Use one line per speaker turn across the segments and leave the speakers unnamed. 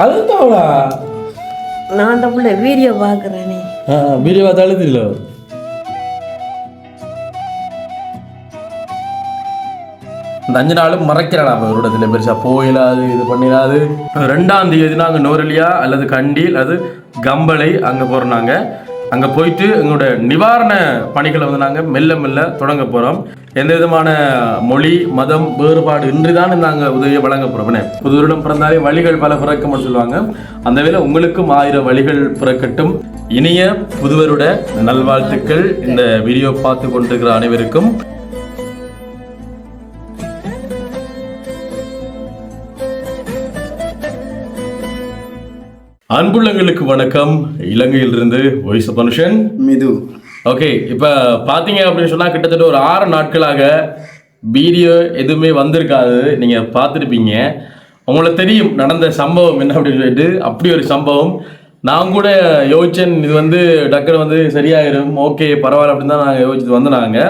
அதுதான்டா
நான் அந்த பிள்ளை வீடியோ பார்க்குறேனே.
வீடியோ பார்த்தாலும் தெரியல இந்த அஞ்சு நாளும் மறைக்கிறாள் அவ இவரோட பெருசா போயிடாது இது பண்ணிடாது ரெண்டாம் தேதி நாங்கள் நோரலியா அல்லது கண்டில் அது கம்பளை அங்கே போகிறோம் அங்கே போயிட்டு எங்களோட நிவாரண பணிகளை வந்து நாங்கள் மெல்ல மெல்ல தொடங்க போகிறோம் எந்த விதமான மொழி மதம் வேறுபாடு இன்றி தான் நாங்கள் உதவியை வழங்க போகிறோம் புது வருடம் பிறந்தாலே வழிகள் பல பிறக்கும்னு சொல்லுவாங்க. அந்த வேலை உங்களுக்கும் ஆயிரம் வழிகள் பிறக்கட்டும். இனிய புதுவருட நல்வாழ்த்துக்கள். இந்த வீடியோ பார்த்து கொண்டிருக்கிற அனைவருக்கும். அன்புள்ளங்களுக்கு வணக்கம். இலங்கையிலிருந்து வாய்ஸ் ஆஃப் மனுஷன்
மிது.
ஓகே இப்போ பார்த்தீங்க அப்படின்னு சொன்னால் கிட்டத்தட்ட ஒரு ஆறு நாட்களாக வீடியோ எதுவுமே வந்திருக்காது. நீங்கள் பார்த்துருப்பீங்க. உங்களுக்கு தெரியும் நடந்த சம்பவம் என்ன அப்படின்னு சொல்லிட்டு. அப்படி ஒரு சம்பவம். நான் கூட யோசிச்சேன் இது வந்து டக்குனு வந்து சரியாயிரும். ஓகே பரவாயில்ல அப்படின்னு தான் நாங்கள் யோசிச்சுட்டு வந்தாங்க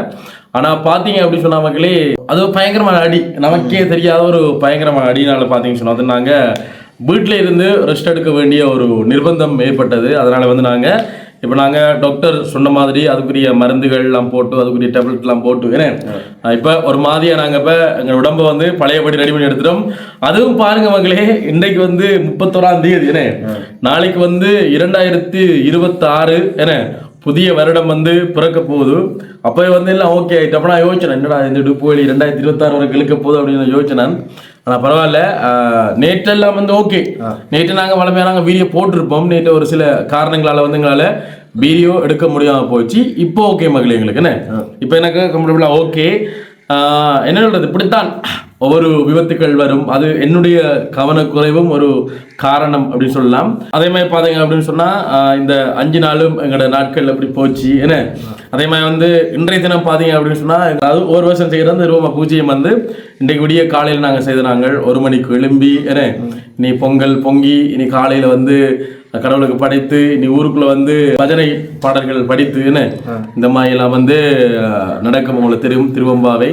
ஆனால் பார்த்தீங்க அப்படின்னு சொன்ன மக்களே அது பயங்கரமான அடி. நமக்கே தெரியாத ஒரு பயங்கரமான அடினால பார்த்தீங்கன்னு சொன்னா அது நாங்கள் வீட்டில் இருந்து ரெஸ்ட் எடுக்க வேண்டிய ஒரு நிர்பந்தம் ஏற்பட்டது. அதனால் வந்து நாங்கள் இப்போ நாங்கள் டாக்டர் சொன்ன மாதிரி அதுக்குரிய மருந்துகள் எல்லாம் போட்டு அதுக்குரிய டேப்லெட் எல்லாம் போட்டு ஏன்னா இப்போ ஒரு மாதிரியா நாங்கள் இப்போ எங்கள் உடம்பை வந்து பழையபடி ரெடி பண்ணி எடுத்துட்டோம். அதுவும் பாருங்க மக்களே இன்றைக்கு வந்து முப்பத்தோராம் தேதி என்ன? நாளைக்கு வந்து இரண்டாயிரத்தி இருபத்தாறு என்ன? புதிய வருடம் வந்து பிறக்க போகுது. அப்போ வந்து எல்லாம் ஓகே ஆயிட்டு அப்போ நான் யோசிச்சேன் என்னடா இந்த டுப்புவலி ரெண்டாயிரத்தி இருபத்தாறு வரை இழுக்க போகுது அப்படின்னு நான். ஆனால் பரவாயில்ல. நேற்றெல்லாம் வந்து ஓகே நேற்று நாங்கள் வளமையாக நாங்கள் வீடியோ போட்டிருப்போம். நேற்று ஒரு சில காரணங்களால் வந்து எங்களால் வீடியோ எடுக்க முடியாமல் போச்சு. இப்போ ஓகே மகளே எங்களுக்கு என்ன? இப்போ எனக்கு கம்ஃபர்டபுளாக ஓகே என்ன சொல்றது? இப்படித்தான். ஒவ்வொரு விபத்துக்கள் வரும். அது என்னுடைய கவனக்குறைவும் ஒரு காரணம் அப்படின்னு சொல்லலாம். அதே மாதிரி பார்த்தீங்க அப்படின்னு சொன்னால் இந்த அஞ்சு நாளும் எங்களோட நாட்கள் எப்படி போச்சு. என்ன? அதே மாதிரி வந்து இன்றைய தினம் பார்த்தீங்க அப்படின்னு சொன்னால் அது ஒரு வருஷம் செய்கிற அந்த ரூப பூஜையம் வந்து இன்றைக்கு விடிய காலையில் நாங்கள் செய்த நாங்கள். ஒரு மணிக்கு எழும்பி என்ன? இனி பொங்கல் பொங்கி இனி காலையில் வந்து கடவுளுக்கு படைத்து இனி ஊருக்குள்ள வந்து பஜனை பாடல்கள் படித்து என்ன? இந்த மாதிரி எல்லாம் வந்து நடக்கும் உங்களுக்கு தெரியும். திருவம்பாவை.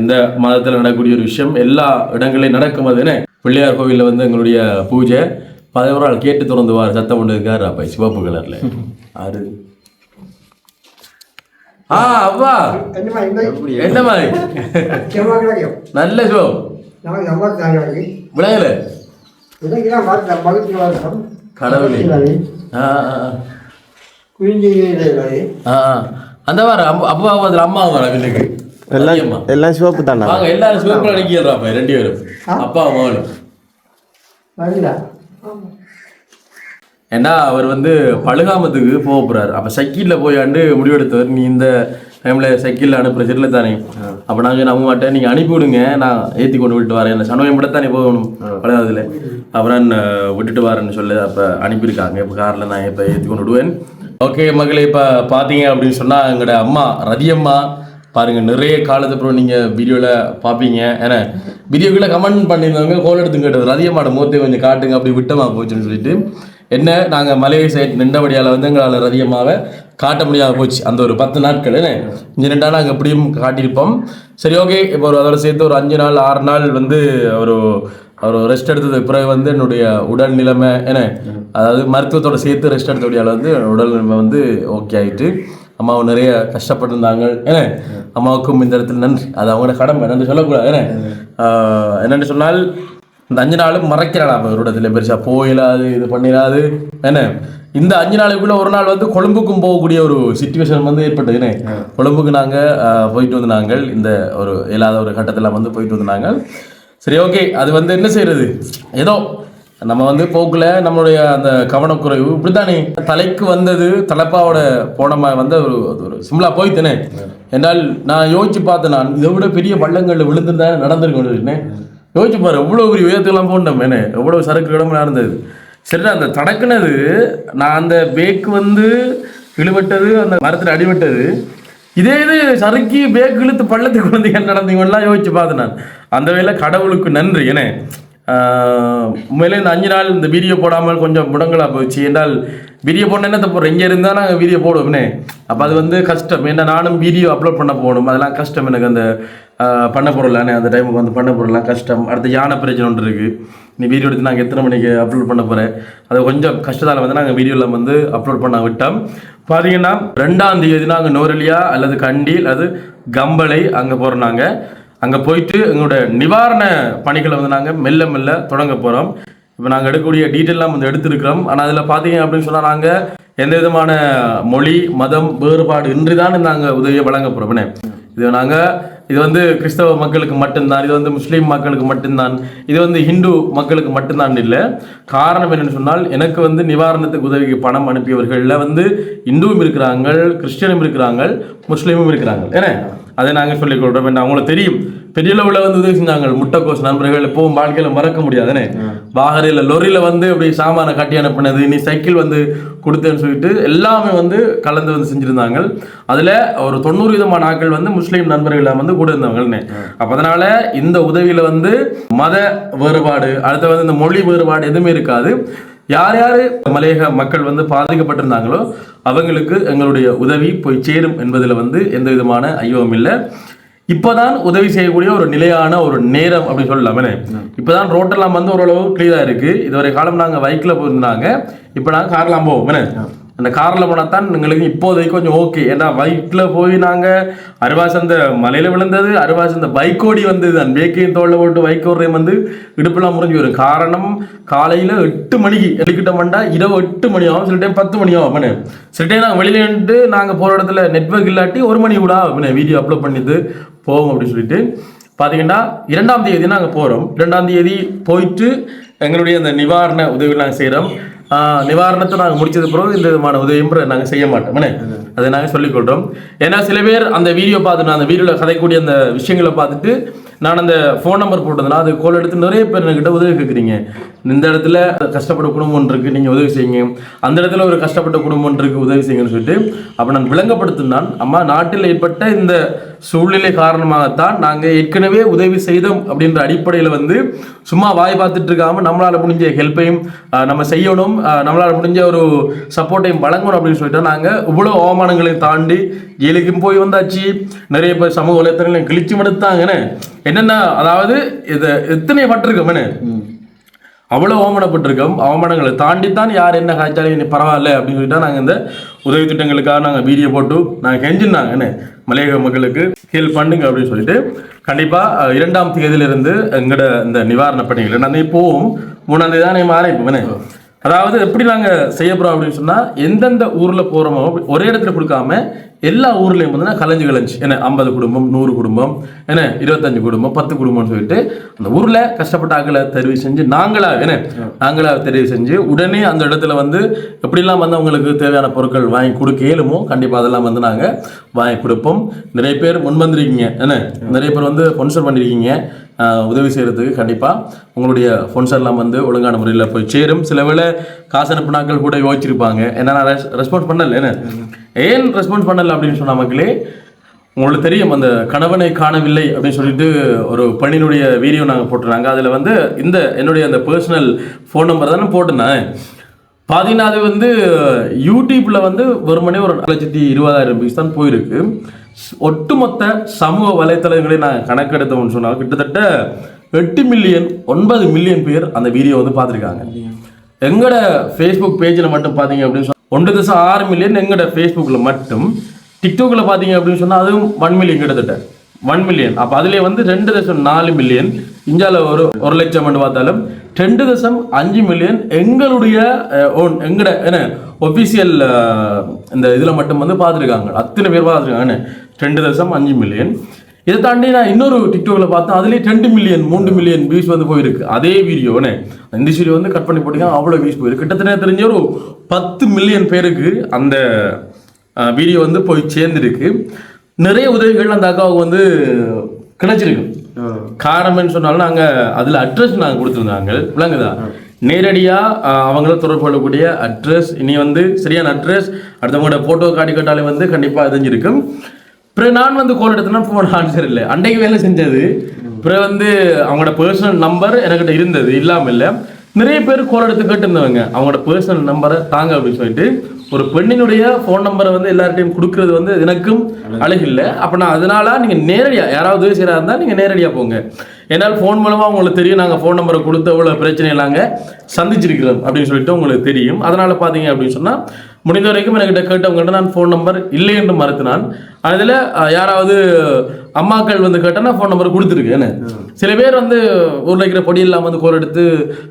இந்த மாதத்தில் நடக்கக்கூடிய ஒரு விஷயம். எல்லா இடங்களையும் நடக்கும் அது என்ன பிள்ளையார் கோவிலில் வந்து எங்களுடைய பூஜை பதினோரு நாள் கேட்டு திறந்து வார் சத்தம் கொண்டு இருக்காரு அப்பா சிவப்பு கலர்ல. ஆறு ஆ
இந்த
என்ன மாதிரி? நல்ல
தாங்க
விளையல கடவுளே. அந்த வார அப்பா அம்மா வர வீட்டுக்கு.
எல்லாம் சிவப்பு தானே?
வாங்க எல்லாரும் சிவப்பு அடிக்கிறாப்ப ரெண்டு பேரும். அப்பா மகனும்
வரல
ஏன்னா அவர் வந்து பழுகாமத்துக்கு போக போறாரு. அப்ப சைக்கிளில் போயாண்டு முடிவெடுத்தவர். நீ இந்த டைம்ல சைக்கிளில் அனுப்புற சரியில்ல தானே. அப்ப நாங்க நம்ப மாட்டேன் நீங்க அனுப்பி விடுங்க. நான் ஏத்தி கொண்டு விட்டு வரேன். சனவயம் கூட தானே போகணும். பழகாதுல அப்புறம் விட்டுட்டு வரேன்னு சொல்லி அப்ப அனுப்பியிருக்காங்க. இப்ப கார்ல நான் இப்ப ஏத்தி கொண்டு விடுவேன். ஓகே மகளே இப்ப பாத்தீங்க அப்படின்னு சொன்னா எங்களோட அம்மா ரதியம்மா பாருங்கள் நிறைய காலத்து அப்புறம் வீடியோவில் பார்ப்பீங்க பாப்பீங்க. ஏன்னா வீடியோக்குள்ள கமெண்ட் பண்ணியிருந்தவங்க கோல் எடுத்து கேட்டது ரதியமாட மூர்த்தி கொஞ்சம் காட்டுங்க அப்படி விட்டமா போச்சுன்னு சொல்லிட்டு. என்ன நாங்கள் மலையை சைட் நின்றபடியால் வந்து எங்களால் ரதியமாக காட்ட முடியாத போச்சு. அந்த ஒரு பத்து நாட்கள் என்ன? இங்கே ரெண்டா நாங்கள் எப்படியும் காட்டியிருப்போம். சரி ஓகே இப்போ ஒரு அதோட சேர்த்து ஒரு அஞ்சு நாள் ஆறு நாள் வந்து ஒரு அவர் ரெஸ்ட் எடுத்ததுக்கு பிறகு வந்து என்னுடைய உடல் நிலைமை என்ன? அதாவது மருத்துவத்தோட சேர்த்து ரெஸ்ட் எடுத்தபடியால் வந்து உடல் நிலைமை வந்து ஓகே ஆயிட்டு. அம்மாவும் நிறைய கஷ்டப்பட்டிருந்தாங்க. ஏன்னா அம்மாவுக்கும் இந்த இடத்துல நன்றி. அது அவங்களோட கடமை. நன்றி சொல்லக்கூடாது. ஏன்னா என்னன்னு சொன்னால் இந்த அஞ்சு நாளும் மறைக்கிறாள் அப்போ இவரோட பெருசா. போயிடாது இது பண்ணிடாது என்ன இந்த அஞ்சு நாளைக்குள்ள ஒரு நாள் வந்து கொழும்புக்கும் போகக்கூடிய ஒரு சுச்சுவேஷன் வந்து ஏற்பட்டது. என்ன கொழும்புக்கு நாங்கள் போயிட்டு வந்து நாங்கள் இந்த ஒரு இயலாத ஒரு கட்டத்தில் வந்து போயிட்டு வந்து நாங்கள். சரி ஓகே. அது வந்து என்ன செய்யறது? ஏதோ நம்ம வந்து போக்குல நம்மளுடைய அந்த கவனக்குறைவு இப்படித்தானே? தலைக்கு வந்தது தலைப்பாவோட போனமா வந்த ஒரு ஒரு சிம்லா போய்த்தனே என்றால் நான் யோசிச்சு பார்த்தேன் நான் இதை விட பெரிய பள்ளங்களில் விழுந்துருந்தா நடந்திருக்கேன் யோசிச்சு பாரு எவ்வளோ பெரிய உயரத்துலாம் போனோம் என்ன எவ்வளோ சரக்கு இடமா நடந்தது. சரி அந்த தடக்குனது நான் அந்த பேக்கு வந்து இழுபட்டது அந்த மரத்தில் அடிபட்டது. இதே இது சறுக்கி பேக் இழுத்து பள்ளத்துக்கு வந்து என்ன நடந்தீங்கலாம் யோசிச்சு பார்த்தேன் நான். அந்த வேலை கடவுளுக்கு நன்றி என்ன உண்மையிலே இந்த அஞ்சு நாள் இந்த வீடியோ போடாமல் கொஞ்சம் முடங்கலாக போச்சு. என்றால் வீடியோ போட என்ன போடுறோம் இங்கே இருந்தால் நாங்கள் வீடியோ போடுவோம்னே. அப்போ அது வந்து கஷ்டம். ஏன்னா நானும் வீடியோ அப்லோட் பண்ண போகணும். அதெல்லாம் கஷ்டம் எனக்கு அந்த பண்ண பொருளானே அந்த டைமுக்கு வந்து பண்ண பொருள்லாம் கஷ்டம். அடுத்து யானை பிரச்சனை ஒன்று இருக்குது நீ வீடியோ எடுத்து நாங்கள் எத்தனை மணிக்கு அப்லோட் பண்ண போகிறேன் அது கொஞ்சம் கஷ்டத்தால் வந்து நாங்கள் வீடியோவில் வந்து அப்லோட் பண்ண விட்டோம். பார்த்தீங்கன்னா ரெண்டாம் தேதி நாங்கள் நோரெலியா அல்லது கண்டி அல்லது கம்பளை அங்கே போகிறோம் நாங்கள் அங்கே போயிட்டு எங்களோட நிவாரண பணிகளை வந்து நாங்கள் மெல்ல மெல்ல தொடங்க போகிறோம் இப்போ நாங்கள் எடுக்கக்கூடிய டீட்டெயிலாம் வந்து எடுத்திருக்கிறோம். ஆனால் அதில் பார்த்தீங்க அப்படின்னு சொன்னால் நாங்கள் எந்த விதமான மொழி மதம் வேறுபாடு இன்றி தான் நாங்கள் உதவியை வழங்க போகிறோம் இது நாங்கள் இது வந்து கிறிஸ்தவ மக்களுக்கு மட்டும்தான் இது வந்து முஸ்லீம் மக்களுக்கு மட்டும்தான் இது வந்து ஹிந்து மக்களுக்கு மட்டும்தான் இல்லை. காரணம் என்னென்னு சொன்னால் எனக்கு வந்து நிவாரணத்துக்கு உதவிக்கு பணம் அனுப்பியவர்களில் வந்து இந்துவும் இருக்கிறாங்க கிறிஸ்டியனும் இருக்கிறாங்க முஸ்லீமும் இருக்கிறாங்க. ஏன்னா அதை நாங்கள் சொல்லிக் கொடுறோம் என்ன அவங்களுக்கு தெரியும். பெரிய லெவலில் வந்து உதவி செஞ்சாங்க. முட்டைக்கோஸ் நண்பர்கள் எப்பவும் வாழ்க்கையில் மறக்க முடியாதுனே. வாகரையில் லொரியில் வந்து அப்படி சாமானை கட்டி அனுப்புனது நீ சைக்கிள் வந்து கொடுத்தேன்னு சொல்லிட்டு எல்லாமே வந்து கலந்து வந்து செஞ்சுருந்தாங்க. அதில் ஒரு தொண்ணூறு விதமான ஆட்கள் வந்து முஸ்லீம் நண்பர்கள் வந்து கூட இருந்தவங்கன்னு அப்போ அதனால இந்த உதவியில் வந்து மத வேறுபாடு அடுத்து வந்து இந்த மொழி வேறுபாடு எதுவுமே இருக்காது. யார் யார் மலையக மக்கள் வந்து பாதிக்கப்பட்டிருந்தாங்களோ அவங்களுக்கு எங்களுடைய உதவி போய் சேரும் என்பதில் வந்து எந்த விதமான ஐயமும் இல்லை. இப்போதான் உதவி செய்யக்கூடிய ஒரு நிலையான ஒரு நேரம் அப்படின்னு சொல்லலாமே. இப்போதான் ரோட்டெல்லாம் வந்து ஓரளவு கிளியராக இருக்குது இதுவரை காலம் நாங்கள் பைக்கில் போயிருந்தாங்க. இப்போ நாங்கள் கார்லாம் போவோம். அந்த காரில் போனால் தான் எங்களுக்கு இப்போதைக்கு கொஞ்சம் ஓகே ஏன்னா பைக்கில் போய் நாங்கள் அருவாசந்த மலையில் விழுந்தது அருவாசந்த பைக் ஓடி வந்தது. அந்த பேக்கையும் தோளில் போட்டு பைக் ஓடுறையும் வந்து இடுப்பெல்லாம் முறிஞ்சு வரும் காரணம் காலையில் எட்டு மணிக்கு எடுக்கிட்டோம்டா இரவு எட்டு மணி ஆகும். சில டைம் பத்து மணி ஆகும் அப்பனே. சில டைம் நாங்கள் வெளியில நின்று நாங்கள் போகிற இடத்துல நெட்வொர்க் இல்லாட்டி ஒரு மணி கூட ஆகும் வீடியோ அப்லோட் பண்ணிட்டு போவோம் அப்படின்னு சொல்லிட்டு. பார்த்தீங்கன்னா இரண்டாம் தேதி நாங்கள் போகிறோம் இரண்டாம் தேதி போயிட்டு எங்களுடைய அந்த நிவாரண உதவி நாங்கள் செய்கிறோம் நிவாரணத்தை நாங்கள் முடிச்சது பிறகு இந்த விதமான உதவியும் நாங்கள் செய்ய மாட்டோம்? அதை நாங்கள் சொல்லிக்கொள்கிறோம் ஏன்னா சில பேர் அந்த வீடியோ பார்த்துட்டு அந்த வீடியோவில் கதைக்கூடிய அந்த விஷயங்களை பார்த்துட்டு நான் அந்த ஃபோன் நம்பர் போட்டதுனா அது கோல் எடுத்து நிறைய பேர் என்கிட்ட உதவி கேட்குறீங்க. இந்த இடத்துல கஷ்டப்பட்ட குடும்பம் ஒன்று இருக்கு நீங்கள் உதவி செய்யுங்க. அந்த இடத்துல ஒரு கஷ்டப்பட்ட குடும்பம் ஒன்று இருக்கு உதவி செய்யுங்கன்னு சொல்லிட்டு அப்போ நான் விளங்கப்படுத்தினான் அம்மா நாட்டில் ஏற்பட்ட இந்த சூழ்நிலை காரணமாகத்தான் நாங்கள் ஏற்கனவே உதவி செய்தோம் அப்படின்ற அடிப்படையில் வந்து சும்மா வாய் பார்த்துட்டு இருக்காம நம்மளால் முடிஞ்ச ஹெல்ப்பையும் நம்ம செய்யணும் நம்மளால முடிஞ்ச ஒரு சப்போர்ட்டையும் வழங்கணும் அப்படின்னு சொல்லிட்டு நாங்கள் இவ்வளோ அவமானங்களையும் தாண்டி ஜெயிலுக்கும் போய் வந்தாச்சு. நிறைய பேர் சமூக வலைத்தளங்களையும் கிழிச்சு மடுத்தாங்கன்னு என்னென்ன அதாவது இதை எத்தனை பட்டிருக்கோம் என்ன? அவ்வளோ அவமானப்பட்டிருக்கோம். அவமானங்களை தாண்டித்தான் யார் என்ன காய்ச்சாலும் பரவாயில்ல அப்படின்னு சொல்லிட்டு நாங்கள் இந்த உதவி திட்டங்களுக்காக நாங்கள் வீடியோ போட்டு நாங்கள் கெஞ்சிருந்தாங்க என்ன? மலையக மக்களுக்கு ஹெல்ப் பண்ணுங்க அப்படின்னு சொல்லிட்டு கண்டிப்பாக இரண்டாம் தேதியிலிருந்து எங்களோட இந்த நிவாரண பணிகள் நான் இப்போவும் மூணாம் தேதி தான் ஆரம்பிப்போம் அதாவது எப்படி நாங்கள் செய்ய போகிறோம் அப்படின்னு சொன்னால் எந்தெந்த ஊரில் போகிறோமோ ஒரே இடத்துல கொடுக்காம எல்லா ஊர்லேயும் வந்து கலைஞ்சு கலைஞ்சு என்ன ஐம்பது குடும்பம் நூறு குடும்பம் என்ன இருபத்தஞ்சு குடும்பம் பத்து குடும்பம்னு சொல்லிட்டு அந்த ஊரில் கஷ்டப்பட்ட ஆட்களை தெரிவு செஞ்சு நாங்களா என்ன நாங்களா தெரிவு செஞ்சு உடனே அந்த இடத்துல வந்து எப்படிலாம் வந்து அவங்களுக்கு தேவையான பொருட்கள் வாங்கி கொடுக்க இயலுமோ கண்டிப்பாக அதெல்லாம் வந்து நாங்கள் வாங்கி கொடுப்போம். நிறைய பேர் முன் வந்திருக்கீங்க என்ன நிறைய பேர் வந்து ஸ்பான்சர் பண்ணியிருக்கீங்க உதவி செய்கிறதுக்கு கண்டிப்பாக உங்களுடைய ஃபண்ட்ஸ் வந்து ஒழுங்கான முறையில் போய் சேரும். சில வேளை காசு அனுப்புனாக்கள் கூட யோசிச்சிருப்பாங்க. ஏன்னா நான் ரெஸ்பான்ஸ் பண்ணல ஏன் ரெஸ்பான்ஸ் பண்ணல? அப்படின்னு சொன்ன மக்களே உங்களுக்கு தெரியும் அந்த கணவனை காணவில்லை அப்படின்னு சொல்லிட்டு ஒரு பெண்ணினுடைய வீடியோ நாங்கள் போட்டுருந்தாங்க. அதில் வந்து இந்த என்னுடைய அந்த பர்சனல் ஃபோன் நம்பர் தானே போட்டிருந்தேன். பார்த்தீங்கன்னா அது வந்து யூடியூப்பில் வந்து வெறுமனே ஒரு லட்சத்தி இருபதாயிரம் பீஸ் தான் போயிருக்கு. ஒட்டுமொத்த சமூக வலைத்தளங்களை நான் கணக்கெடுத்தோம்னு சொன்னால் கிட்டத்தட்ட எட்டு மில்லியன் ஒன்பது மில்லியன் பேர் அந்த வீடியோ வந்து பார்த்துருக்காங்க. எங்களோட ஃபேஸ்புக் பேஜில் மட்டும் பார்த்தீங்க அப்படின்னு சொன்னால் ஒன்று தசம் ஆறு மில்லியன் எங்களோட ஃபேஸ்புக்கில் மட்டும் டிக்டாக்ல பார்த்தீங்க அப்படின்னு சொன்னால் அதுவும் ஒன் மில்லியன் கிட்டத்தட்ட. ஒன் மில்லியன் அப்போ அதுலேயே வந்து ரெண்டு தசம் நாலு மில்லியன் இந்தியாவில் ஒரு ஒரு லட்சம் மட்டும் பார்த்தாலும் ரெண்டு தசம் அஞ்சு மில்லியன் எங்களுடைய ஓன் எங்கட என்ன ஒஃபிஷியல் இந்த இதில் மட்டும் வந்து பார்த்துருக்காங்க. அத்தனை பேர் பார்த்துருக்காங்க. ரெண்டு தசம் அஞ்சு மில்லியன் இதை தாண்டி நான் இன்னொரு டிக்டாக்ல பார்த்தேன். அதுலேயே ரெண்டு மில்லியன் மூன்று மில்லியன் வியூஸ் வந்து போயிருக்கு. அதே வீடியோன்னு இந்த வீடியோ வந்து கட் பண்ணி போட்டிங்க அவ்வளோ வியூஸ் போயிருக்கு கிட்டத்தட்ட தெரிஞ்ச ஒரு பத்து மில்லியன் பேருக்கு அந்த வீடியோ வந்து போய் சேர்ந்துருக்கு. நிறைய உதவிகள் அந்த அக்காவுக்கு வந்து கிடைச்சிருக்கு. காரணம்னு சொன்னாலும் நாங்கள் அதில் அட்ரஸ் நாங்கள் கொடுத்துருந்தாங்க. விளங்குதா? நேரடியாக அவங்கள தொடர்பு கொள்ளக்கூடிய அட்ரஸ் இனி வந்து சரியான அட்ரஸ் அடுத்தவங்களோட ஃபோட்டோ காட்டி கேட்டாலே வந்து கண்டிப்பாக தெரிஞ்சிருக்கும். அப்புறம் நான் வந்து கோல் எடுத்தேன்னா ஃபோன் ஆன்சர் இல்லை. அன்றைக்கு வேலை செஞ்சது. அப்புறம் வந்து அவங்களோட பர்சனல் நம்பர் என்கிட்ட இருந்தது இல்லாம இல்ல. நிறைய பேர் கோல் எடுத்து கேட்டிருந்தவங்க. அவங்களோட பர்சனல் நம்பரை தாங்க அப்படின்னு சொல்லிட்டு ஒரு பெண்ணினுடைய ஃபோன் நம்பரை வந்து எல்லார்ட்டையும் கொடுக்கறது வந்து எனக்கும் அழகில்லை. அப்போ நான் அதனால நீங்கள் நேரடியாக யாராவது உதவி செய்கிறா இருந்தால் நீங்கள் நேரடியாக போங்க. ஏன்னால் ஃபோன் மூலமாக உங்களுக்கு தெரியும் நாங்கள் ஃபோன் நம்பரை கொடுத்து எவ்வளோ பிரச்சனை இல்லாங்க சந்திச்சிருக்கிறோம் அப்படின்னு சொல்லிட்டு உங்களுக்கு தெரியும். அதனால பார்த்தீங்க அப்படின்னு சொன்னால் முடிந்த வரைக்கும் என்கிட்ட கேட்டவங்கள்ட்ட நான் ஃபோன் நம்பர் இல்லை என்று மறுத்தினான் அதில் யாராவது அம்மாக்கள் வந்து கேட்டால் ஃபோன் நம்பர் கொடுத்துருக்கேன் சில பேர் வந்து ஊரில் இருக்கிற பொடியெல்லாம் வந்து கோல் எடுத்து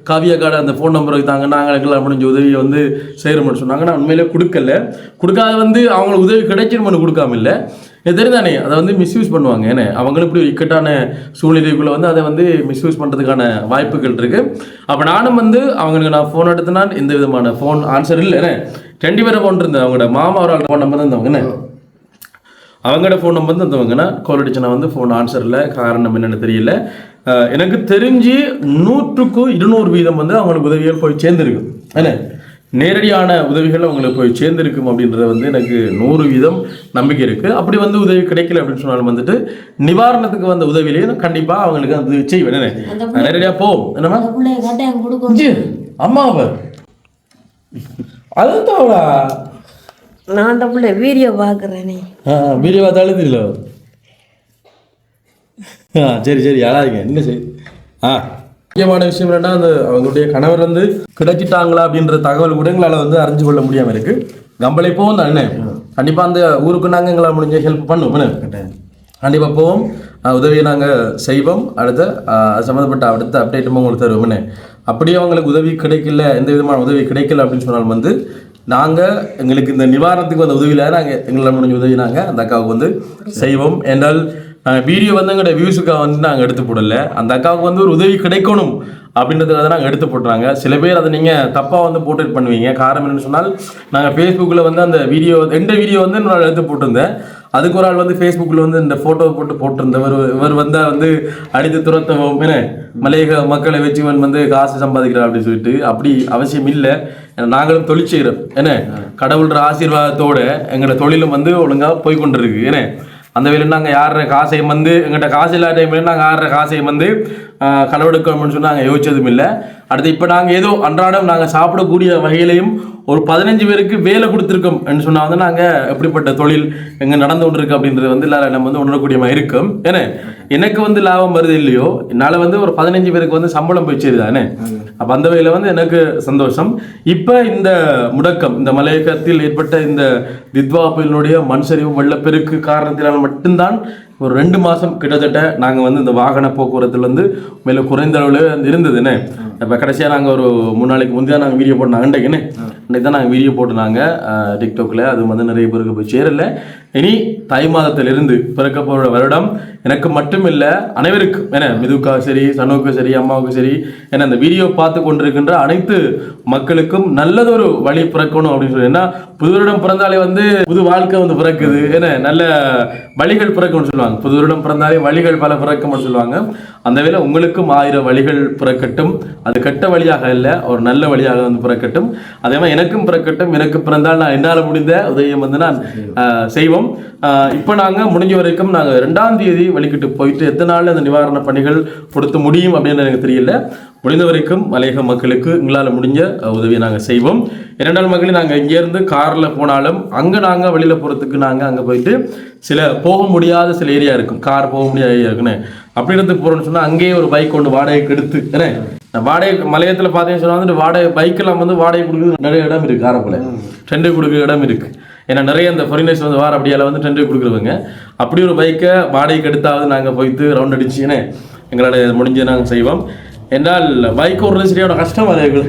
காவியா கார்டு அந்த ஃபோன் நம்பர் தாங்க நாங்கள் எல்லாம் முடிஞ்ச உதவியை வந்து செய்கிறோம்னு சொன்னாங்க. நான் உண்மையிலே கொடுக்கல. கொடுக்காத வந்து அவங்களுக்கு உதவி கிடைச்சிருமனு கொடுக்காம இல்லை இது தெரிந்தானே அதை வந்து மிஸ்யூஸ் பண்ணுவாங்க ஏன்னா அவங்களும் இப்படி இக்கட்டான சூழ்நிலைக்குள்ளே வந்து அதை வந்து மிஸ்யூஸ் பண்ணுறதுக்கான வாய்ப்புகள் இருக்கு. அப்போ நானும் வந்து அவங்களுக்கு நான் ஃபோன் எடுத்தனால் எந்த விதமான ஃபோன் ஆன்சர் இல்லை என்ன? ரெண்டு பேரை ஃபோன் இருந்தேன் அவங்களோட மாமா ஒரு ஃபோன் நம்பர் தான் இருந்தவங்க என்ன? அவங்களோட ஃபோன் நம்பர் தான் இருந்தவங்கன்னா கால் அடிச்சு நான் வந்து ஃபோன் ஆன்சர் இல்லை காரணம் என்னன்னு தெரியல. எனக்கு தெரிஞ்சு நூற்றுக்கு இருநூறு வீதம் வந்து அவங்களுக்கு உதவிகள் போய் சேர்ந்துருக்கு. என்ன? நேரடியான உதவிகள் அவங்களுக்கு போய் சேர்ந்திருக்கும் அப்படின்றது வந்து எனக்கு நூறு வீதம் நம்பிக்கை இருக்கு. அப்படி வந்து உதவி கிடைக்கல அப்படின்னு சொன்னாலும் வந்துட்டு நிவாரணத்துக்கு வந்த உதவியிலேயே நான் கண்டிப்பா அவங்களுக்கு உதவி செய்வேன். என்ன? நான் நேரடியா போவோம் என்னமா
அந்த பிள்ளைய கட்டாயம் கொடுக்கணும்
இஞ்சி, அம்மாவை அதுதான்டா
நான் அந்த வீடியோ பார்க்குறேனே
வீடியோ பார்த்தாலும் தெரியல ஆ சரி சரி அழாதீங்க. என்ன சரி? ஆ. முக்கியமான விஷயம் என்னென்னா அந்த அவங்களுடைய கணவர் வந்து கிடைச்சிட்டாங்களா அப்படின்ற தகவல் கூட எங்களால் வந்து அறிஞ்சு கொள்ள முடியாமல் இருக்கு. கம்பளை போவோம் தானே? கண்டிப்பாக கண்டிப்பா அந்த ஊருக்கு நாங்கள் எங்களால் முடிஞ்ச ஹெல்ப் பண்ணுவோம். கண்டிப்பாக போவோம். உதவியை நாங்கள் செய்வோம். அடுத்த சம்மந்தப்பட்ட அடுத்த அப்டேட்டும் உங்களுக்கு தருவோம். அப்படியே அவங்களுக்கு உதவி கிடைக்கல எந்த விதமான உதவி கிடைக்கல அப்படின்னு சொன்னாலும் வந்து நாங்கள் எங்களுக்கு இந்த நிவாரணத்துக்கு வந்த உதவியில் நாங்கள் எங்களால் முடிஞ்ச உதவி நாங்கள் அந்த அக்காவுக்கு வந்து செய்வோம். என்றால் வீடியோ வந்து எங்களோட வியூஸுக்காக வந்து நாங்கள் எடுத்து போடல. அந்த அக்காவுக்கு வந்து ஒரு உதவி கிடைக்கணும் அப்படின்றதுக்காக நாங்கள் எடுத்து போட்டுறாங்க. சில பேர் அதை நீங்கள் தப்பாக வந்து போர்ட்ரேட் பண்ணுவீங்க. காரணம் என்னன்னு சொன்னால் நாங்கள் ஃபேஸ்புக்கில் வந்து அந்த வீடியோ எந்த வீடியோ வந்து நான் எடுத்து போட்டிருந்தேன். அதுக்கு ஒரு ஆள் வந்து ஃபேஸ்புக்கில் வந்து இந்த ஃபோட்டோ போட்டு போட்டிருந்தவர் இவர் வந்தால் வந்து அடித்து துரத்தவும் மலையக மக்களை வச்சு இவன் வந்து காசு சம்பாதிக்கிறார் அப்படின்னு சொல்லிட்டு. அப்படி அவசியம் இல்லை. நாங்களும் தொழில் செய்கிறோம் என்ன கடவுள்கிற ஆசீர்வாதத்தோட எங்களோட தொழிலும் வந்து ஒழுங்காக போய் கொண்டிருக்கு என்ன. அந்த வேலையில் நாங்கள் யார காசையும் வந்து எங்கள்கிட்ட காசு இல்லாத டைமில் நாங்கள் ஆடுற காசையும் வந்து களவெடுக்கணும்னு சொல்லி நாங்கள் யோசிச்சதும் இல்லை. அடுத்து இப்போ நாங்கள் ஏதோ அன்றாடம் நாங்கள் சாப்பிடக்கூடிய வகையிலையும் ஒரு பதினஞ்சு பேருக்கு வேலை கொடுத்துருக்கோம் சொன்னால் வந்து நாங்கள் எப்படிப்பட்ட தொழில் எங்கே நடந்து கொண்டு இருக்கு அப்படின்றது வந்து எல்லாரும் நம்ம வந்து உணரக்கூடியமாக இருக்கும். ஏன்னா எனக்கு வந்து லாபம் வருது இல்லையோ? என்னால் வந்து ஒரு பதினஞ்சு பேருக்கு வந்து சம்பளம் போய் தானே அப்போ அந்த வகையில் வந்து எனக்கு சந்தோஷம். இப்போ இந்த முடக்கம் இந்த மலையகத்தில் ஏற்பட்ட இந்த தித்வா புயலினுடைய மண் சரிவு வெள்ளப்பெருக்கு காரணத்தினால் மட்டும்தான் ஒரு ரெண்டு மாதம் கிட்டத்தட்ட நாங்கள் வந்து இந்த வாகன போக்குவரத்துலேருந்து வந்து மேலே குறைந்த அளவில் இருந்ததுன்னு இப்போ கடைசியாக நாங்கள் ஒரு மூணு நாளைக்கு முந்தைய நாங்கள் வீடியோ போட்டோம். அன்றைக்குன்னு. அன்றைக்கு தான் நாங்கள் வீடியோ போட்டுனாங்க டிக்டாக்ல அது வந்து நிறைய பேருக்கு போய் சேரல. இனி தை மாதத்திலிருந்து பிறக்க போகிற வருடம் எனக்கு மட்டும் இல்லை அனைவருக்கும். ஏன்னா மிதுக்காக சரி சனுவுக்கும் சரி அம்மாவுக்கும் சரி ஏன்னா இந்த வீடியோ பார்த்து கொண்டிருக்கின்ற அனைத்து மக்களுக்கும் நல்லதொரு வழி பிறக்கணும் அப்படின்னு சொல்லி. ஏன்னா புது வருடம் பிறந்தாலே வந்து புது வாழ்க்கை வந்து பிறக்குது. ஏன்னா நல்ல வழிகள் பிறக்கும்னு சொல்லுவாங்க. புது வருடம் பிறந்தாலே வழிகள் பல பிறக்கும்னு சொல்லுவாங்க. அந்த வேளை உங்களுக்கும் ஆயிரம் வழிகள் பிறக்கட்டும். அது கெட்ட வழியாக இல்லை ஒரு நல்ல வழியாக வந்து பிறக்கட்டும். அதே மாதிரி எனக்கும் பிறக்கட்டும் எனக்கு பிறந்தால் நான் என்னால் முடிந்த உதவியம் வந்து நான் செய்வோம். இப்போ நாங்கள் முடிஞ்ச வரைக்கும் நாங்கள் ரெண்டாம் தேதி வெளிக்கிட்டு போயிட்டு எத்தனை நாள் அந்த நிவாரண பணிகள் கொடுத்து முடியும் அப்படின்னு எனக்கு தெரியல. முடிந்த வரைக்கும் மலையக மக்களுக்கு எங்களால் முடிஞ்ச உதவியை நாங்கள் செய்வோம். இரண்டாள் மக்களே நாங்கள் இங்கேருந்து காரில் போனாலும் அங்கே நாங்கள் வெளியில் போகிறதுக்கு நாங்கள் அங்கே போயிட்டு சில போக முடியாத சில ஏரியா இருக்கும். கார் போக முடியாத ஏரியா இருக்குன்னு. அப்படி இடத்துக்கு போகிறோம்னு சொன்னால் அங்கேயே ஒரு பைக் கொண்டு வாடகைக்கு எடுத்து என்ன? நான் வாடகை மலையத்தில் பார்த்தீங்கன்னு சொன்னால் வந்துட்டு வாடகை பைக்கெல்லாம் வந்து வாடகை கொடுக்குறது நிறைய இடம் இருக்குது காரக்குள்ள டெண்டர் கொடுக்குற இடம் இருக்குது ஏன்னா நிறைய இந்த ஃபாரினர்ஸ் வந்து வார அப்படியால வந்து டெண்டர் கொடுக்குறவங்க. அப்படி ஒரு பைக்கை வாடகைக்கு எடுத்தாவது நாங்கள் போயிட்டு ரவுண்ட் அடிச்சுன்னு எங்களால் முடிஞ்சு நாங்கள் செய்வோம். என்றால் பைக் ஓடுறது சரியான கஷ்டமா இருக்கு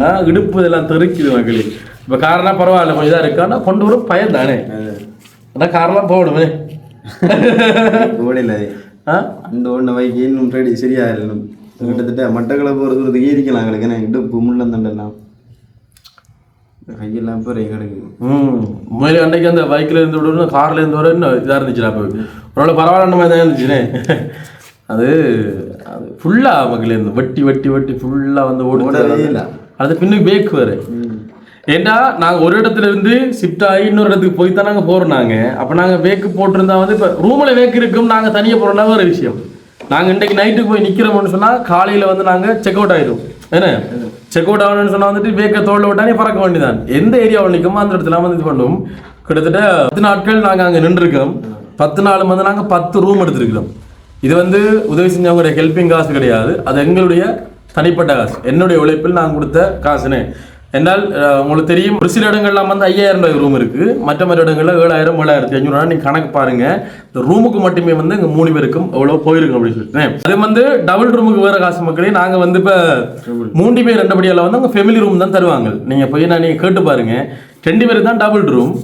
நான் இடுப்பு இதெல்லாம் தெறிக்குது மக்களே. இப்போ காரணம் பரவாயில்ல கொஞ்சம் இதாக இருக்கு. ஆனால் கொண்டு வரும் பயம் தானே. ஆனால் காரெல்லாம் போகணுமே
ஓடையில்
ஆ?
அந்த ஒன்றை வைக்க இன்னும் ரெடி சரியா இல்லை கிட்டத்தட்ட மட்டக்களை போகிற தூரத்துக்கு இருக்கலாம் எங்களுக்கு ஏன்னா இடுப்பு முள்ளந்தண்டெல்லாம் கையெல்லாம் இப்போ கிடக்குது
ம். உண்மையிலே அன்னைக்கு அந்த பைக்கில் இருந்து விடணும் காரில் இருந்து வர இன்னும் இதாக இருந்துச்சுடா அப்போ ஒரு பரவாயில்ல மாதிரி தான் இருந்துச்சுனே அது அது ஃபுல்லாக மக்களே இருந்து வட்டி வட்டி வட்டி ஃபுல்லாக வந்து
இல்ல.
அது பின்னுக்கு பேக் வேறு. ஏண்டா நாங்கள் ஒரு இடத்துல இருந்து ஷிஃப்ட் ஆகி இன்னொரு இடத்துக்கு போய் தான் நாங்கள் போகிறோம் நாங்கள் அப்போ நாங்கள் வேக்கு போட்டிருந்தா வந்து இப்போ ரூமில் வேக்கு இருக்கும் நாங்கள் தனியாக போகிறோம்னா வேறு விஷயம். நாங்க இன்றைக்கு நைட்டுக்கு போய் நிற்கிறோம்னு சொன்னா காலையில வந்து நாங்க செக் அவுட் ஆயிடும் என்ன? செக் அவுட் ஆகணும்னு சொன்னா வந்துட்டு வேக்க தோல்ல விட்டானே பறக்க வேண்டியதான் எந்த ஏரியாவில் நிற்கமோ அந்த இடத்துல வந்து இது பண்ணுவோம். கிட்டத்தட்ட பத்து நாட்கள் நாங்க அங்க நின்றுருக்கோம். பத்து நாள் வந்து நாங்க பத்து ரூம் எடுத்திருக்கிறோம். இது வந்து உதவி செஞ்சவங்களுடைய ஹெல்பிங் காசு கிடையாது. அது எங்களுடைய தனிப்பட்ட காசு. என்னுடைய உழைப்பில் நான் கொடுத்த காசுன்னு என்னால் உங்களுக்கு தெரியும் ஒரு சில இடங்கள்லாம் வந்து ஐயாயிரம் ரூபாய் ரூம் இருக்கு. மற்ற மற்ற இடங்கள்ல ஏழாயிரம் ஏழாயிரத்தி ஐநூறு நீங்க கணக்கு பாருங்க. இந்த ரூமுக்கு மட்டுமே வந்து எங்க மூணு பேருக்கும் எவ்வளவு போயிருக்கும் அப்படின்னு சொல்லிட்டு. அது வந்து டபுள் ரூமுக்கு வேற காசு மக்களே நாங்க வந்து இப்ப மூன்று பேர் ரெண்டபடியால வந்து அவங்க ஃபெமிலி ரூம் தான் தருவாங்க. நீங்க போய் நான் நீங்க கேட்டு பாருங்க. ரெண்டு பேருக்கு தான் டபுள் ரூம்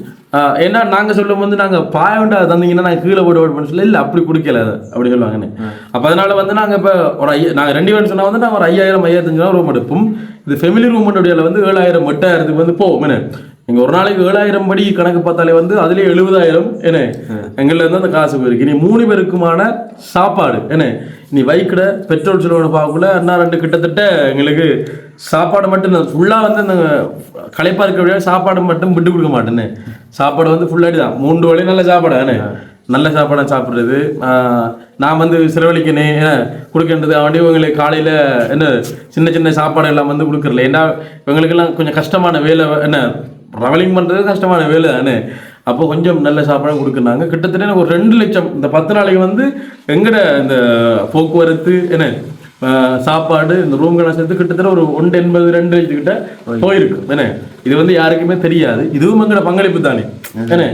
ஏன்னா நாங்க சொல்லும் போது நாங்க பாயண்டா தந்தீங்கன்னா நாங்க கீழே போட்டு ஓட்டு சொல்லி இல்ல அப்படி குடிக்கல அது அப்படி சொல்லுவாங்கன்னு. அப்ப அதனால வந்து நாங்க இப்ப ஒரு ஐயா நாங்க ரெண்டு பேரும் சொன்னா வந்து நாங்க ஒரு ஐயாயிரம் ஐயாயிரத்தஞ்சு ரூபா ரூம் எடுப்போம். இது ஃபெமிலி ரூம் வந்து ஏழாயிரம் எட்டாயிரத்துக்கு வந்து போகும் என்ன? நீங்க ஒரு நாளைக்கு ஏழாயிரம் படி கணக்கு பார்த்தாலே வந்து அதுலயே எழுபதாயிரம் என்ன? எங்கள்ல இருந்து அந்த காசு போயிருக்கு. இனி மூணு பேருக்குமான சாப்பாடு என்ன? நீ வைக்கிற பெட்ரோல் செலவு பார்க்கல என்ன ரெண்டு கிட்டத்தட்ட எங்களுக்கு சாப்பாடு மட்டும் ஃபுல்லாக வந்து அந்த களைப்பா இருக்க வழியாக சாப்பாடு மட்டும் விட்டு கொடுக்க மாட்டேன்னு சாப்பாடு வந்து ஃபுல்லாடி தான் மூன்று வேளையும் நல்ல சாப்பாடு தானே நல்ல சாப்பாடை சாப்பிட்றது. நான் வந்து செலவழிக்கணே கொடுக்கின்றது அவண்டி இவங்களுக்கு காலையில் என்ன? சின்ன சின்ன சாப்பாடு எல்லாம் வந்து கொடுக்குறல ஏன்னா இவங்களுக்கெல்லாம் கொஞ்சம் கஷ்டமான வேலை என்ன? ட்ராவலிங் பண்ணுறது கஷ்டமான வேலை தானே? அப்போ கொஞ்சம் நல்ல சாப்பாடு கொடுக்குறாங்க. கிட்டத்தட்ட எனக்கு ஒரு ரெண்டு லட்சம் இந்த பத்து நாளைக்கு வந்து எங்கட இந்த போக்குவரத்து என்ன சாப்பாடு இந்த ரூம்களை சேர்த்து கிட்டத்தட்ட ஒரு ஒன்று எண்பது ரெண்டு லட்சத்துக்கிட்ட போயிருக்கு. என்ன இது வந்து யாருக்குமே தெரியாது. இதுவும் எங்கட பங்களிப்பு தானே. என்ன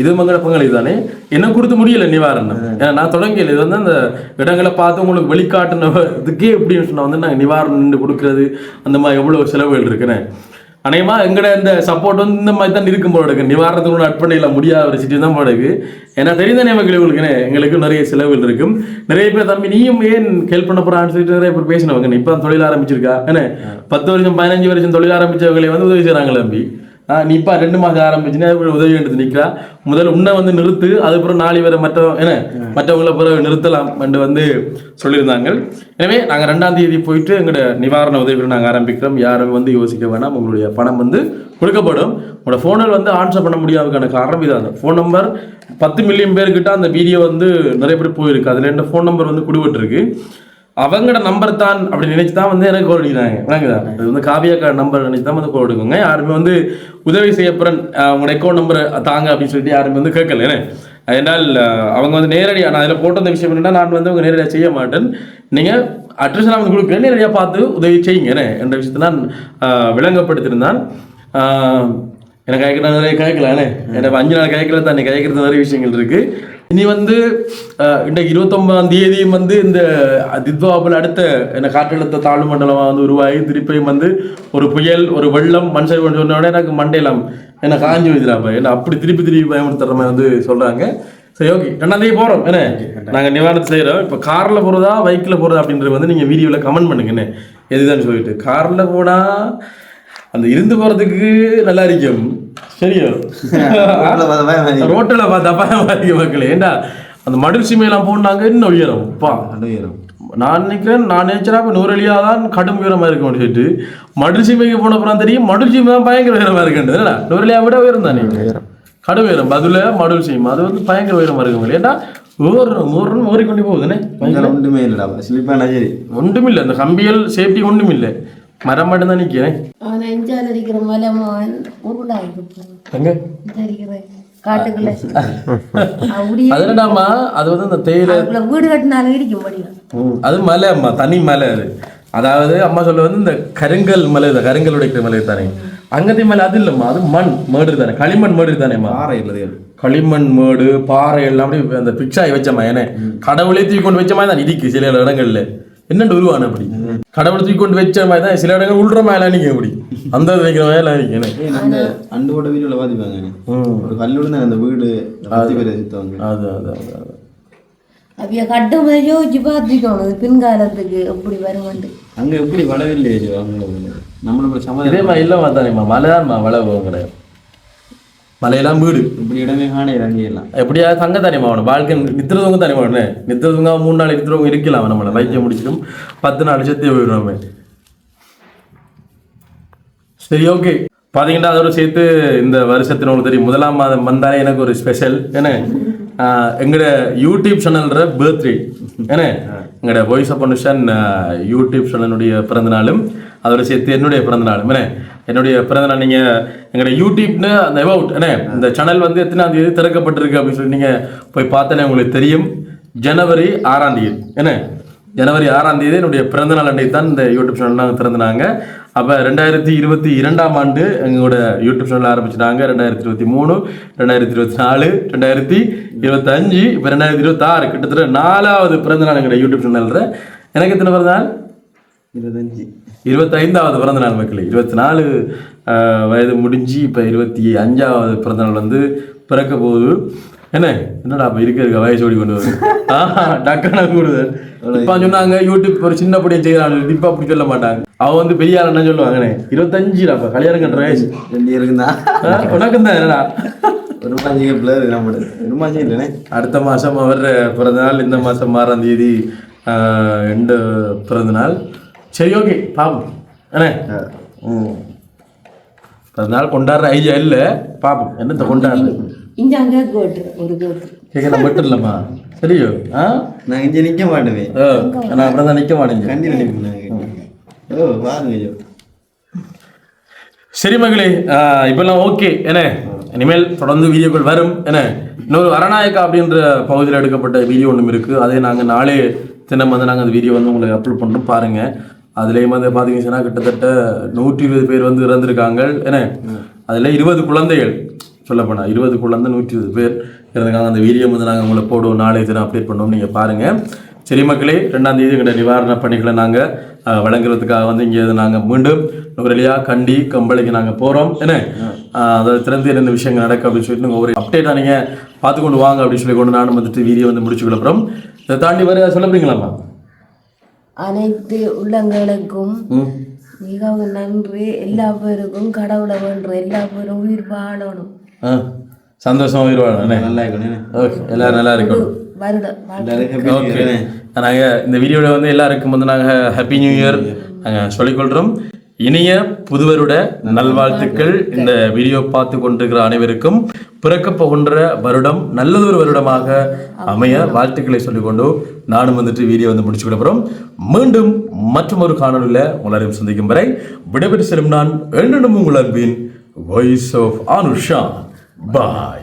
இதுவும் எங்கட பங்களிப்பு தானே. என்ன கொடுத்து முடியல நிவாரணம்? ஏன்னா நான் தொடங்கல. இது வந்து அந்த இடங்களை பார்த்து உங்களுக்கு வெளிக்காட்டின இதுக்கே எப்படின்னு சொன்னா வந்து நாங்கள் நிவாரணம் கொடுக்கறது அந்த மாதிரி எவ்வளோ செலவுகள் இருக்குன்னு அநேகமா எங்கட இந்த சப்போர்ட் வந்து இந்த மாதிரி தான் இருக்கும் போல இருக்கு. நிவாரணத்துக்கு ஒன்று அட்பண்ணில முடியாத ஒரு சிட்டி தான் போல இருக்கு. ஏன்னா தெரிந்த மக்கள் உங்களுக்கு எங்களுக்கு நிறைய செலவுகள் இருக்கும். நிறைய பேர் தம்பி நீயும் ஏன் ஹெல்ப் பண்ண போறான்னு சொல்லிட்டு நிறைய பேர் பேசினவங்க. இப்போ தான் தொழில் ஆரம்பிச்சிருக்கா? ஏன்னா பத்து வருஷம் பதினஞ்சு வருஷம் தொழில் ஆரம்பிச்சவங்களே வந்து உதவி செய்கிறாங்க தம்பி. ஆ, நீ இப்போ ரெண்டு மாதம் ஆரம்பிச்சுன்னா உதவி எடுத்து நிற்கிறா முதல்ல உன்னை வந்து நிறுத்து அதுக்கப்புறம் நாளை வரை மற்ற என்ன மற்றவங்கள பிறகு நிறுத்தலாம் என்று வந்து சொல்லியிருந்தாங்க எனவே நாங்கள் ரெண்டாம் தேதி போயிட்டு எங்களோட நிவாரண உதவிகளை நாங்கள் ஆரம்பிக்கிறோம். யாரும் வந்து யோசிக்க வேணாம். உங்களுடைய பணம் வந்து கொடுக்கப்படும். உங்களோட ஃபோனில் வந்து ஆன்சர் பண்ண முடியாததுக்கான காரணம் இதான். ஃபோன் நம்பர் பத்து மில்லியன் பேர்கிட்ட அந்த வீடியோ வந்து நிறைய பேர் போயிருக்கு. அதில் என்ன ஃபோன் நம்பர் வந்து குடிபட்டிருக்கு. அவங்களோட நம்பர் தான் அப்படி நினைச்சு தான் வந்து எனக்கு கோல் அடிக்கிறாங்க. விளங்குதா அது வந்து காவியாக்கா நம்பர் நினைச்சு தான் வந்து கோல் எடுக்குங்க. யாருமே வந்து உதவி செய்யப்புறன் உங்களோட அக்கௌண்ட் நம்பர் தாங்க அப்படின்னு சொல்லிட்டு யாருமே வந்து கேட்கல. என்ன? என்னால் அவங்க வந்து நேரடியாக நான் அதில் போட்ட விஷயம் என்னென்னா நான் வந்து அவங்க நேரடியாக செய்ய மாட்டேன். நீங்கள் அட்ரஸ் நான் வந்து கொடுக்குறேன் நேரடியாக பார்த்து உதவி செய்யுங்க. என்ன? என்ற விஷயத்தை நான் விளங்கப்படுத்தியிருந்தான். எனக்கு கேட்கல நிறைய கேட்கலானே எனக்கு அஞ்சு நாள் கேட்கல தான் கேட்கறது நிறைய விஷயங்கள் இருக்கு. இனி வந்து இன்றைக்கு இருபத்தொன்பதாம் தேதியும் வந்து இந்த தித்வாபில் அடுத்த என்ன காற்றழுத்த தாழ்வு மண்டலமாக வந்து உருவாகி திருப்பியும் வந்து ஒரு புயல் ஒரு வெள்ளம் மண் சரிவு சொன்ன உடனே எனக்கு மண்டையெல்லாம் என்ன காஞ்சி வைக்கிறாப்ப என்ன அப்படி திருப்பி திருப்பி பயமுறுத்துற மாதிரி வந்து சொல்றாங்க. சரி ஓகே ரெண்டாம் தேதி போறோம் என்ன? நாங்க நிவாரணம் செய்யறோம் இப்போ கார்ல போறதா பைக்ல போறதா அப்படின்றது வந்து நீங்க வீடியோல கமெண்ட் பண்ணுங்க என்ன? எதுதான் சொல்லிட்டு. கார்ல போனா அந்த இருந்து போறதுக்கு நல்லா இருக்கும். சரியா. ரோட்டில் பார்த்தா இருக்கு மக்களே. ஏண்டா? அந்த மடில் சீமையெல்லாம் போனாங்க இன்னும் உயரம். பா
உயரம்.
நான் நினைக்கிறேன் நான் நினைச்சா இப்போ நூறலியா தான் கடும் உயரமா இருக்கும் அப்படின்னு சொல்லிட்டு மடில் சீமைக்கு போன அப்புறம் தெரியும் மடில் சீமை தான் பயங்கர உயரமா இருக்குன்றது என்னடா? நூறலியா விட உயரம் தானே? கடும் உயரம். அதுல மடுல் சீமை. அது வந்து பயங்கர உயரமா இருக்கும் ஏன்னா ஊர்றோம் ஊர்றோம் ஊறிக்கொண்டு போகுதுண்ணே
ஒன்றுமே இல்லைடா. ஸ்லிப்பானா சரி
ஒன்றுமில்லை. அந்த கம்பியல் சேஃப்டி ஒன்றுமில்லை மரம் மட்டும் தான் நிற்கிறேன்
அவன் அடிக்கிற காட்டுக்குள்ள
அது வந்து அந்த தேயிலை
வீடு கட்டினாலும் முடியும்
அது மலை அம்மா தனி மலை அது அதாவது அம்மா சொல்ல வந்து இந்த கருங்கல் மலை இந்த கருங்கல் உடைக்கிற மலை தானே அங்கத்தி மலை அது இல்லம்மா அது மண் மேடு தானே களிமண் மேடு தானேம்மா
பாறை இல்லை
களிமண் மேடு பாறை எல்லாம் அப்படியே அந்த பிக்சாய் வச்சமா ஏனே கடவுளே தூக்கி கொண்டு வச்ச மாதிரி தான் இடிக்கு சில இடங்கள்ல என்னண்டு உருவான அப்படி கடவுள் தூக்கி கொண்டு வச்ச மாதிரி தான் சில இடங்கள் உள்ற மேல நிற்க அப்படி. அந்த நிற்கிற மேல
ஏய், அந்த அண்டோட வீடியோல பார்த்துப்பாங்க
ம்.
ஒரு கல்லோட அந்த வீடு பத்தி பேர் சுத்தவங்க.
அது அது அது அது.
அவைய கட்டும் போது யோசிச்சு பார்த்துக்கணும் பின்காலத்துக்கு எப்படி வருமாண்டு.
அங்க எப்படி வளவில்லையே அவங்க
இதே
சமாதானம்.
மாதிரி இல்லைம்மா தானேம்மா மலை தான்மா போகும் கிடையாது. மலையெல்லாம் வீடு
இப்படி இடமே காண இறங்கி எல்லாம்
எப்படியா தங்க தானேமா அவனை வாழ்க்கை நித்திரதவங்க தானே அவனு நித்திரதவங்க மூணு நாள் நித்திரவங்க இருக்கலாம் நம்மளை வைத்தியம் முடிச்சிடும் பத்து நாள் செத்து போயிடுவான் அவன். சரி ஓகே பாத்தீங்கன்னா அதோட சேர்த்து இந்த வருஷத்துல உங்களுக்கு தெரியும் முதலாம் மாதம் வந்தாலே எனக்கு ஒரு ஸ்பெஷல் என்ன ஆஹ் எங்கட யூடியூப் சேனல்ற பர்த்டே என்ன எங்களோட வாய்ஸ் ஆஃப் அனுஷன் யூடியூப் சேனலுடைய பிறந்தநாளும் அதோட சேர்த்து என்னுடைய பிறந்தநாளும் என்ன என்னுடைய பிறந்தநாள் நீங்கள் எங்களுடைய யூடியூப்னு அந்த அபவுட் என்ன இந்த சேனல் வந்து எத்தனை தேதி திறக்கப்பட்டிருக்கு அப்படின்னு சொல்லி நீங்கள் போய் பார்த்தனே உங்களுக்கு தெரியும். ஜனவரி ஆறாம் தேதி என்ன ஜனவரி ஆறாம் தேதி என்னுடைய பிறந்தநாள் அன்றைக்கு தான் இந்த யூடியூப் சேனல் நாங்கள் திறந்தாங்க. அப்போ ரெண்டாயிரத்தி இருபத்தி இரண்டாம் ஆண்டு எங்களோட யூடியூப் சேனல் ஆரம்பிச்சிட்டாங்க. ரெண்டாயிரத்தி இருபத்தி மூணு ரெண்டாயிரத்தி இருபத்தி நாலு ரெண்டாயிரத்தி இருபத்தஞ்சு இப்போ ரெண்டாயிரத்தி இருபத்தாறு கிட்டத்தட்ட நாலாவது பிறந்தநாள் எங்களோட யூடியூப் சேனலில் எனக்கு எத்தனை பிறந்தநாள்
இருபத்தஞ்சு.
இருபத்தைந்தாவது பிறந்தநாள் மக்களே இருபத்தி நாலு வயது முடிஞ்சு இப்போ இருபத்தி அஞ்சாவது பிறந்தநாள் வந்து பிறக்க போகுது. என்ன? என்னடா அப்போ இருக்க இருக்க வயசு ஓடி கொண்டு வருது? கூடுதல். இப்போ சொன்னாங்க யூடியூப் ஒரு சின்ன படியை செய்யறாங்க இப்போ அப்படி சொல்ல மாட்டாங்க. அவன் வந்து பெரிய ஆள் என்ன சொல்லுவாங்கண்ணே இருபத்தஞ்சுடா அப்போ கல்யாணம் கட்டுற வயசு.
ரெண்டு
உனக்கும் தான் என்னடா?
நம்ம இல்லைண்ணே
அடுத்த மாதம் அவர் பிறந்தநாள் இந்த மாதம் ஆறாம் தேதி எண்டு பிறந்தநாள். சரி ஓகே பாப்போம் என்ன ம். பிறந்தநாள் கொண்டாடுற ஐடியா இல்லை. பாப்போம் என்னத்தை கொண்டாடுறது
இங்க அங்கே ஒரு
மட்டும் இல்லைம்மா. சரியோ ஆ?
நான் இங்கே நிற்க மாட்டேன்.
நான் அப்புறம் தான் நிற்க மாட்டேங்க
கண்டியில் நிற்பேன் ஓ பாருங்க ஐயோ.
சரி மகளே. ஆஹ் இப்பெல்லாம் ஓகே. என்ன இனிமேல் தொடர்ந்து வீடியோக்கள் வரும். என்ன இன்னொரு அரணாயக்கா அப்படின்ற பகுதியில் எடுக்கப்பட்ட வீடியோ ஒன்றும் இருக்குது அதே நாங்கள் நாளே தினம் வந்து நாங்கள் அந்த வீடியோ வந்து உங்களுக்கு அப்லோட் பண்ணுறோம் பாருங்கள் அதுலேயும் வந்து பார்த்தீங்கன்னா கிட்டத்தட்ட நூற்றி இருபது பேர் வந்து இறந்துருக்காங்க. என்ன? அதில் இருபது குழந்தைகள். சொல்லப்போனால் இருபது குழந்தை நூற்றி இருபது பேர் இருந்திருக்காங்க அந்த வீடியோ வந்து நாங்கள் உங்களை போடுவோம். நாளை தினம் அப்டேட் பண்ணுவோம் நீங்கள் பாருங்கள் சரி மக்களே ரெண்டாம் தேதி எங்களோட நிவாரண பணிகளை நாங்கள் வழங்குறதுக்காக வந்து இங்கே நாங்கள் மீண்டும் நுரலியா கண்டி கம்பளைக்கு நாங்கள் போகிறோம் என்ன? அதை திறந்து என்னென்ன விஷயங்கள் நடக்கும் அப்படின்னு சொல்லிட்டு ஒரு அப்டேட்டாக நீங்கள் பார்த்து கொண்டு வாங்க அப்படின்னு சொல்லி கொண்டு நானும் வந்துட்டு வீடியோ வந்து முடிச்சு அப்புறம் இதை தாண்டி வர சொல்ல போறீங்களாம்மா?
அனைத்து உள்ளங்களுக்கும்
ம்
மிகவும் நன்றி. எல்லா பேருக்கும் கடவுளை வேண்டுற எல்லா பேரும் உயிர் வாழணும்.
சந்தோஷமா உயிர்வாழம் என்ன
நல்லா இருக்கணும்
ஓகே எல்லாரும் நல்லா இருக்கணும். நாங்கள் இந்த வீடியோவில் வந்து எல்லாருக்கும் வந்து நாங்கள் ஹாப்பி நியூ இயர் நாங்கள் சொல்லிக்கொள்கிறோம் இனிய புதுவருட நல்வாழ்த்துக்கள். இந்த வீடியோ பார்த்து கொண்டிருக்கிற அனைவருக்கும் பிறக்க போகின்ற வருடம் நல்லதொரு வருடமாக அமைய வாழ்த்துக்களை சொல்லிக்கொண்டு நானும் வந்துட்டு வீடியோ வந்து முடிச்சு கொடுப்புறோம் மீண்டும் மற்றொரு காணொலியில் உங்களையும் சந்திக்கும் வரை விடைபெற்று செல்லும் நான் என்னும் உங்கள் அன்பின் வாய்ஸ் ஆஃப் அனுஷா. பாய்